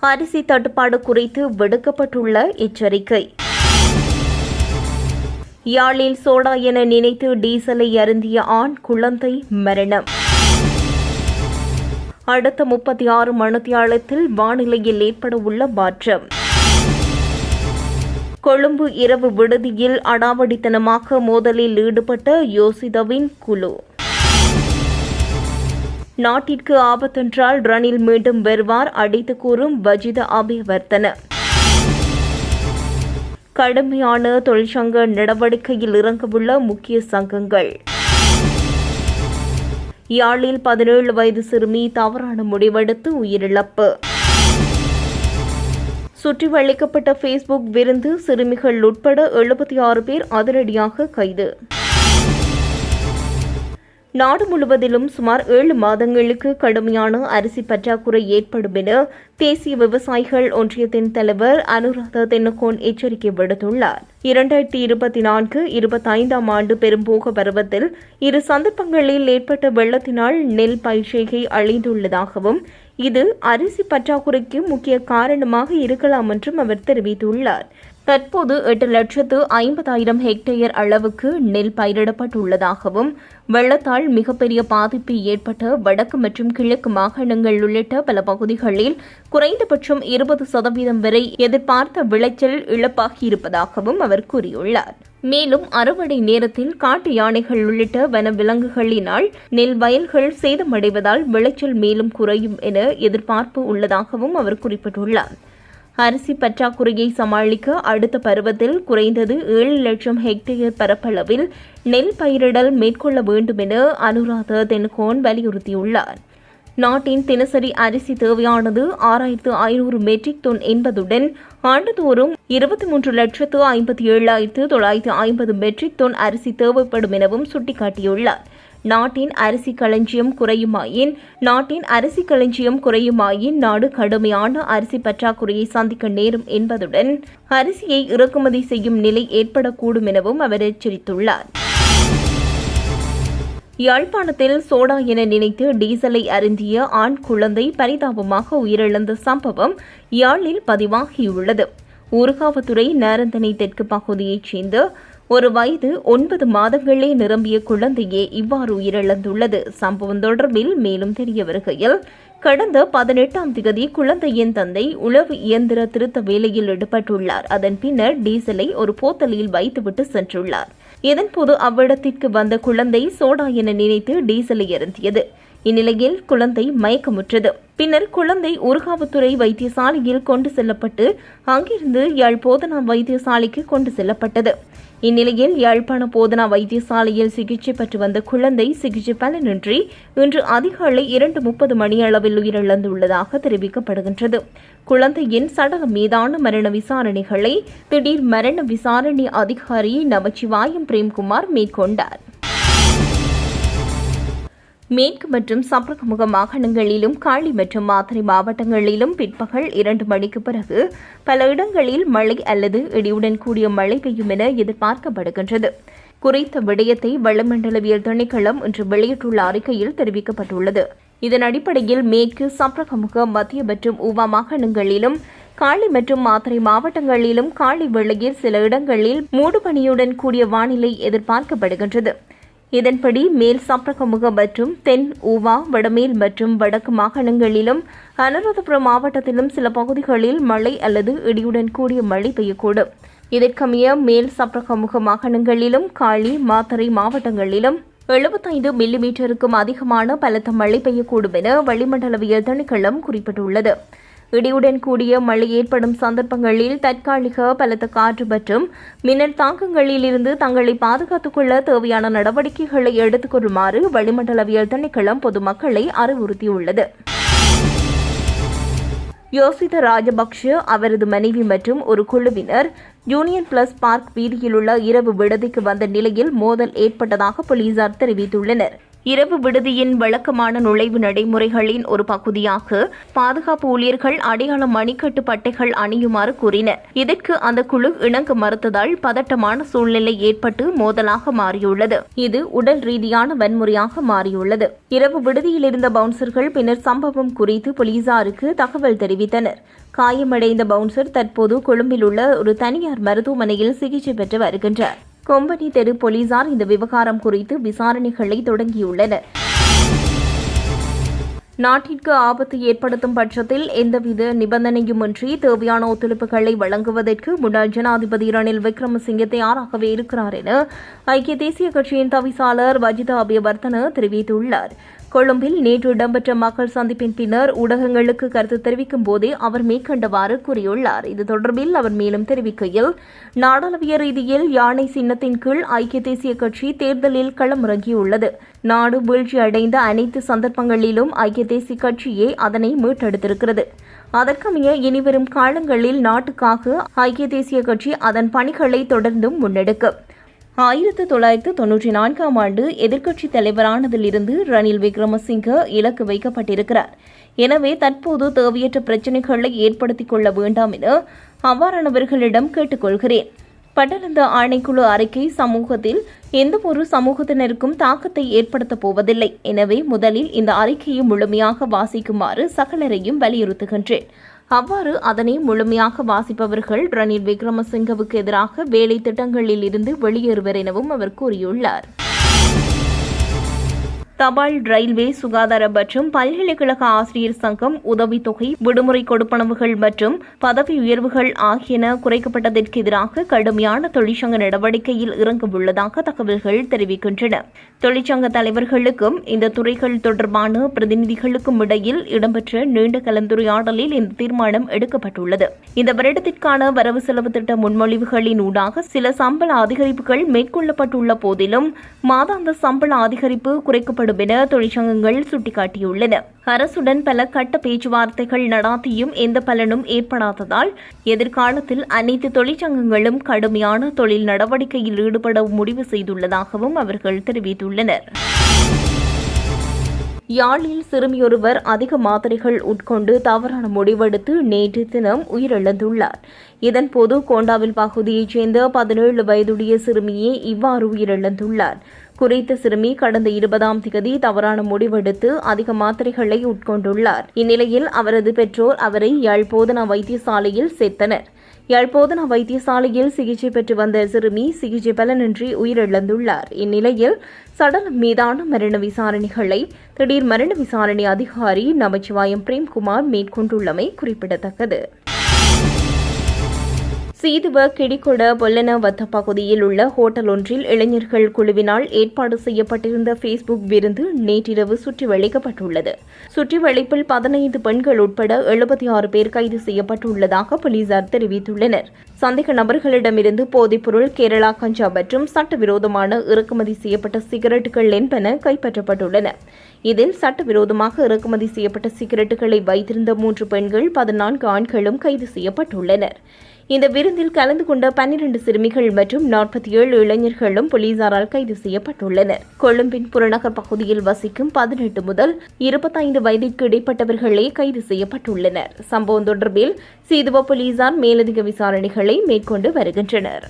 அரிசி தட்டுப்பாடு குறித்து விடுக்கப்பட்டுள்ள எச்சரிக்கை. யாழில் சோடா என நினைத்து டீசலை அருந்திய ஆண் குழந்தை மரணம். அடுத்த முப்பத்தி ஆறு மணித்தியாலத்தில் வானிலையில் ஏற்பட உள்ள மாற்றம். கொழும்பு இரவு விடுதியில் அடாவடித்தனமாக மோதலில் ஈடுபட்ட யோசிதவின் குழு. நாட்டிற்கு ஆபத்தென்றால் ரணில் மீண்டும் வருவார் அடித்து கூறும் வஜித அபிவர்த்தன. கடுமையான தொழிற்சங்க நடவடிக்கையில் இறங்கவுள்ள முக்கிய சங்கங்கள். யாழில் பதினேழு வயது சிறுமி தவறான முடிவெடுத்து உயிரிழப்பு. சுற்றி வளைக்கப்பட்ட ஃபேஸ்புக் விருந்து சிறுமிகள் உட்பட எழுபத்தி ஆறு பேர் அதிரடியாக கைது. நாடு முழுவதிலும் சுமார் ஏழு மாதங்களுக்கு கடுமையான அரிசி பற்றாக்குறை ஏற்படும் என தேசிய விவசாயிகள் ஒன்றியத்தின் தலைவர் அனுராதா தென்னகோன் எச்சரிக்கை விடுத்துள்ளார். இரண்டாயிரத்தி இருபத்தி நான்கு இருபத்தைந்தாம் ஆண்டு பெரும்போக பருவத்தில் இரு சந்தர்ப்பங்களில் ஏற்பட்ட வெள்ளத்தினால் நெல் பயிர்ச்செய்கை அழிந்துள்ளதாகவும் இது அரிசி பற்றாக்குறைக்கு முக்கிய காரணமாக இருக்கலாம் என்றும் அவர் தெரிவித்துள்ளார். தற்போது எட்டு லட்சத்து ஐம்பதாயிரம் ஹெக்டேயர் அளவுக்கு நெல் பயிரிடப்பட்டுள்ளதாகவும் வெள்ளத்தால் மிகப்பெரிய பாதிப்பு ஏற்பட்ட வடக்கு மற்றும் கிழக்கு மாகாணங்கள் உள்ளிட்ட பல பகுதிகளில் குறைந்தபட்சம் இருபது சதவீதம் வரை எதிர்பார்த்த விளைச்சல் இழப்பாகியிருப்பதாகவும் அவர் கூறியுள்ளார். மேலும் அறுவடை நேரத்தில் காட்டு யானைகள் உள்ளிட்ட வன விலங்குகளினால் நெல் வயல்கள் சேதமடைவதால் விளைச்சல் மேலும் குறையும் என எதிர்பார்ப்பு உள்ளதாகவும் அவர் குறிப்பிட்டுள்ளார். அரிசி பற்றாக்குறையை சமாளிக்க அடுத்த பருவத்தில் குறைந்தது ஏழு லட்சம் ஹெக்டேயர் பரப்பளவில் நெல் பயிரிடல் மேற்கொள்ள வேண்டும் என அனுராத தென்கோன் வலியுறுத்தியுள்ளார். நாட்டின் தினசரி அரிசி தேவையானது ஆறாயிரத்து ஐநூறு மெட்ரிக் டன் என்பதுடன் ஆண்டுதோறும் இருபத்தி மூன்று லட்சத்து ஐம்பத்தி ஏழாயிரத்து தொள்ளாயிரத்து ஐம்பது மெட்ரிக் டன் அரிசி தேவைப்படும் எனவும் சுட்டிக்காட்டியுள்ளார். நாட்டின் அரிசி களஞ்சியம் குறையுமாயின் நாட்டின் அரிசி களஞ்சியம் குறையுமாயின் நாடு கடுமையான அரிசி பற்றாக்குறையை சந்திக்க நேரும் என்பதுடன் அரிசியை இறக்குமதி செய்யும் நிலை ஏற்படக்கூடும் எனவும் அவர் எச்சரித்துள்ளார். யாழ்ப்பாணத்தில் சோடா என நினைத்து டீசலை அருந்திய ஆண் குழந்தை பரிதாபமாக உயிரிழந்த சம்பவம் யாழில் பதிவாகியுள்ளது. ஊர்காவத்துறை நேரந்தனை தெற்கு பகுதியைச் சேர்ந்த ஒரு வயது ஒன்பது மாதங்களே நிரம்பிய குழந்தையே இவ்வாறு உயிரிழந்துள்ளது. சம்பவம் தொடர்பில் மேலும் தெரிய வருகையில் கடந்த பதினெட்டாம் திகதி குழந்தையின் தந்தை உளவு இயந்திர திருத்த வேலையில் ஈடுபட்டுள்ளார். அதன் பின்னர் டீசலை ஒரு போத்தலில் வைத்துவிட்டு சென்றுள்ளார். இதன்போது அவ்விடத்திற்கு வந்த குழந்தை சோடா என நினைத்து டீசலை எருந்தியது இந்நிலையில் குழந்தை மயக்கமுற்றது. பின்னர் குழந்தை ஊர்காவத்துறை வைத்தியசாலையில் கொண்டு செல்லப்பட்டு அங்கிருந்து யாழ் போதனா வைத்தியசாலைக்கு கொண்டு செல்லப்பட்டது. இந்நிலையில் யாழ்ப்பாண போதனா வைத்தியசாலையில் சிகிச்சை பெற்று வந்த குழந்தை சிகிச்சை பலனின்றி இன்று அதிகாலை இரண்டு முப்பது மணியளவில் உயிரிழந்துள்ளதாக தெரிவிக்கப்படுகின்றது. குழந்தையின் சடலம் மீதான மரண விசாரணைகளை திடீர் மரண விசாரணை அதிகாரி நமச்சிவாயம் பிரேம்குமார் மேற்கொண்டார். மேற்கு மற்றும் சப்ரகமுக மாகாணங்களிலும் காளி மற்றும் மாத்திரை மாவட்டங்களிலும் பிற்பகல் இரண்டு மணிக்கு பிறகு பல இடங்களில் மழை அல்லது இடியுடன் கூடிய மழை பெய்யும் என எதிர்பார்க்கப்படுகின்றது. குறித்த விடயத்தை வளிமண்டலவியல் திணைக்களம் இன்று வெளியிட்டுள்ள அறிக்கையில் தெரிவிக்கப்பட்டுள்ளது. இதன் அடிப்படையில் மேற்கு சப்ரகமுக மத்திய மற்றும் உவா மாகாணங்களிலும் காளி மற்றும் மாத்திரை மாவட்டங்களிலும் காளி வேளையில் சில இடங்களில் மூடுபனியுடன் கூடிய வானிலை எதிர்பார்க்கப்படுகின்றது. இதன்படி மேல் சப்ரகமுக மற்றும் தென் ஊவா வடமேல் மற்றும் வடக்கு மாகாணங்களிலும் அனுராதபுரம் மாவட்டத்திலும் சில பகுதிகளில் மழை அல்லது இடியுடன் கூடிய மழை பெய்யக்கூடும். இதற்கமைய மேல் சப்ரகமுக மாகாணங்களிலும் காளி மாத்தறை மாவட்டங்களிலும் எழுபத்தைந்து மில்லிமீட்டருக்கும் அதிகமான பலத்த மழை பெய்யக்கூடும் என வளிமண்டலவியல் திணைக்களம் குறிப்பிட்டுள்ளது. இடியுடன் கூடிய மழை ஏற்படும் சந்தர்ப்பங்களில் தற்காலிக பலத்த காற்று மற்றும் மின்னல் தாக்கங்களில் இருந்து தங்களை பாதுகாத்துக் கொள்ள தேவையான நடவடிக்கைகளை எடுத்துக் கொள்ளுமாறு வளிமண்டலவியல் திணைக்களம் பொதுமக்களை அறிவுறுத்தியுள்ளது. யோசித ராஜபக்ஷ அவரது மனைவி மற்றும் ஒரு குழுவினர் யூனியன் பிளஸ் பார்க் வீதியிலுள்ள இரவு விடுதிக்கு வந்த நிலையில் மோதல் ஏற்பட்டதாக போலீசார் தெரிவித்துள்ளனர். இரவு விடுதியின் வழக்கமான நுழைவு நடைமுறைகளின் ஒரு பகுதியாக பாதுகாப்பு ஊழியர்கள் அடையாள மணிக்கட்டு பட்டைகள் அணியுமாறு கூறினர். இதற்கு அந்த குழு இணங்க மறுத்ததால் பதட்டமான சூழ்நிலை ஏற்பட்டு மோதலாக மாறியுள்ளது. இது உடல் ரீதியான வன்முறையாக மாறியுள்ளது. இரவு விடுதியில் இருந்த பவுன்சர்கள் பின்னர் சம்பவம் குறித்து போலீசாருக்கு தகவல் தெரிவித்தனர். காயமடைந்த பவுன்சர் தற்போது கொழும்பில் உள்ள ஒரு தனியார் மருத்துவமனையில் சிகிச்சை பெற்று வருகின்றார். கொம்பனி தெரு போலீசார் இந்த விவகாரம் குறித்து விசாரணைகளை தொடங்கியுள்ளனர். நாட்டிற்கு ஆபத்து ஏற்படுத்தும் பட்சத்தில் எந்தவித நிபந்தனையுமின்றி தேவையான ஒத்துழைப்புகளை வழங்குவதற்கு முன்னாள் ஜனாதிபதி ரணில் விக்ரமசிங்கே தயாராகவே இருக்கிறார் என ஐக்கிய தேசிய கட்சியின் தவிசாளர் வஜிதா அபியவர்த்தன தெரிவித்துள்ளார். கொழும்பில் நேற்று இடம்பெற்ற மக்கள் சந்திப்பின் பின்னர் ஊடகங்களுக்கு கருத்து தெரிவிக்கும் போதே அவர் மேற்கண்டவாறு கூறியுள்ளார். இது தொடர்பில் அவர் மேலும் தெரிவிக்கையில் நாடாளுமன்ற ரீதியில் யானை சின்னத்தின் கீழ் ஐக்கிய தேசிய கட்சி தேர்தலில் களமிறங்கியுள்ளது. நாடு வீழ்ச்சி அடைந்த அனைத்து சந்தர்ப்பங்களிலும் ஐக்கிய தேசிய கட்சியே அதனை மீட்டெடுத்திருக்கிறது. அதற்கமைய இனிவரும் காலங்களில் நாட்டுக்காக ஐக்கிய தேசிய கட்சி அதன் பணிகளை தொடர்ந்தும் முன்னெடுக்கும். ஆயிரத்து தொள்ளாயிரத்து தொன்னூற்றி நான்காம் ஆண்டு எதிர்க்கட்சித் தலைவரானதிலிருந்து ரணில் விக்ரமசிங்க இலக்கு வைக்கப்பட்டிருக்கிறார். எனவே தற்போது தேவையற்ற பிரச்சினைகளை ஏற்படுத்திக் கொள்ள வேண்டாம் என அவ்வாறானவர்களிடம் கேட்டுக்கொள்கிறேன். பட்டலந்த ஆணைக்குழு அறிக்கை சமூகத்தில் எந்தவொரு சமூகத்தினருக்கும் தாக்கத்தை ஏற்படுத்தப் போவதில்லை. எனவே முதலில் இந்த அறிக்கையை முழுமையாக வாசிக்குமாறு சகலரையும் வலியுறுத்துகின்றேன். அவ்வாறு அதனை முழுமையாக வாசிப்பவர்கள் ரணில் விக்ரமசிங்கவுக்கு எதிராக வேலை திட்டங்களில் இருந்து வெளியேறுவர் எனவும் அவர் கூறியுள்ளார். தபால் ரயில்வே சுகாதார மற்றும் பல்கலைக்கழக ஆசிரியர் சங்கம் உதவித்தொகை விடுமுறை கொடுப்பனவுகள் மற்றும் பதவி உயர்வுகள் ஆகியன குறைக்கப்பட்டதற்கு எதிராக கடுமையான தொழிற்சங்க நடவடிக்கையில் இறங்கவுள்ளதாக தகவல்கள் தெரிவிக்கின்றன. தொழிற்சங்க தலைவர்களுக்கும் இந்த துறைகள் தொடர்பான பிரதிநிதிகளுக்கும் இடையில் இடம்பெற்ற நீண்ட கலந்துரையாடலில் இந்த தீர்மானம் எடுக்கப்பட்டுள்ளது. இந்த வருடத்திற்கான வரவு செலவு திட்ட முன்மொழிவுகளின் ஊடாக சில சம்பள அதிகரிப்புகள் மேற்கொள்ளப்பட்டுள்ள போதிலும் மாதாந்த சம்பள அதிகரிப்பு குறைக்கப்படும் என தொழிற்சங்கங்கள் சுட்டிக்காட்டியுள்ளன. அரசுடன் பல கட்ட பேச்சுவார்த்தைகள் நடாத்தியும் எந்த பலனும் ஏற்படாததால் எதிர்காலத்தில் அனைத்து தொழிற்சங்கங்களும் கடுமையான தொழில் நடவடிக்கையில் ஈடுபட முடிவு செய்துள்ளதாகவும் அவர்கள் தெரிவித்துள்ளனர். யாழில் சிறுமியொருவர் அதிக மாத்திரைகள் உட்கொண்டு தவறான முடிவெடுத்து நேற்று தினம் உயிரிழந்துள்ளார். இதன்போது கோண்டாவில் பகுதியைச் சேர்ந்த பதினேழு வயதுடைய சிறுமியே இவ்வாறு உயிரிழந்துள்ளார். குறித்த சிறுமி கடந்த இருபதாம் திகதி தவறான முடிவெடுத்து அதிக மாத்திரைகளை உட்கொண்டுள்ளார். இந்நிலையில் அவரது பெற்றோர் அவரை யாழ் போதனா வைத்தியசாலையில் சேர்த்தனர். யாழ்ப்போதனா வைத்தியசாலையில் சிகிச்சை பெற்று வந்த சிறுமி சிகிச்சை பலனின்றி உயிரிழந்துள்ளார். இந்நிலையில் சடலம் மீதான மரண விசாரணைகளை திடீர் மரண விசாரணை அதிகாரி நமச்சிவாயம் பிரேம்குமார் மேற்கொண்டுள்ளமை குறிப்பிடத்தக்கது. சீதுவ கிடிகொட பொல்லனவத்த பகுதியில் உள்ள ஹோட்டல் ஒன்றில் இளைஞர்கள் குழுவினால் ஏற்பாடு செய்யப்பட்டிருந்த ஃபேஸ்புக் விருந்து நேற்றிரவு சுற்றி வளைக்கப்பட்டுள்ளது. சுற்றி வளைப்பில் பதினைந்து பெண்கள் உட்பட எழுபத்தி ஆறு பேர் கைது செய்யப்பட்டுள்ளதாக போலீசார் தெரிவித்துள்ளனர். சந்தேக நபர்களிடமிருந்து போதைப்பொருள் கேரளா கஞ்சா மற்றும் சட்டவிரோதமான இறக்குமதி செய்யப்பட்ட சிகரெட்டுகள் என்பன கைப்பற்றப்பட்டுள்ளன. இதில் சட்டவிரோதமாக இறக்குமதி செய்யப்பட்ட சிகரெட்டுகளை வைத்திருந்த மூன்று பெண்கள் பதினான்கு ஆண்களும் கைது செய்யப்பட்டுள்ளனர். இந்த விருந்தில் கலந்து கொண்ட பன்னிரண்டு சிறுமிகள் மற்றும் நாற்பத்தி ஏழு இளைஞர்களும் போலீசாரால் கைது செய்யப்பட்டுள்ளனர். கொழும்பின் புறநகர் பகுதியில் வசிக்கும் பதினெட்டு முதல் இருபத்தைந்து வயதிற்கு இடைப்பட்டவர்களே கைது செய்யப்பட்டுள்ளனர். சம்பவம் தொடர்பில் சீதுவ போலீசார் மேலதிக விசாரணைகளை மேற்கொண்டு வருகின்றனர்.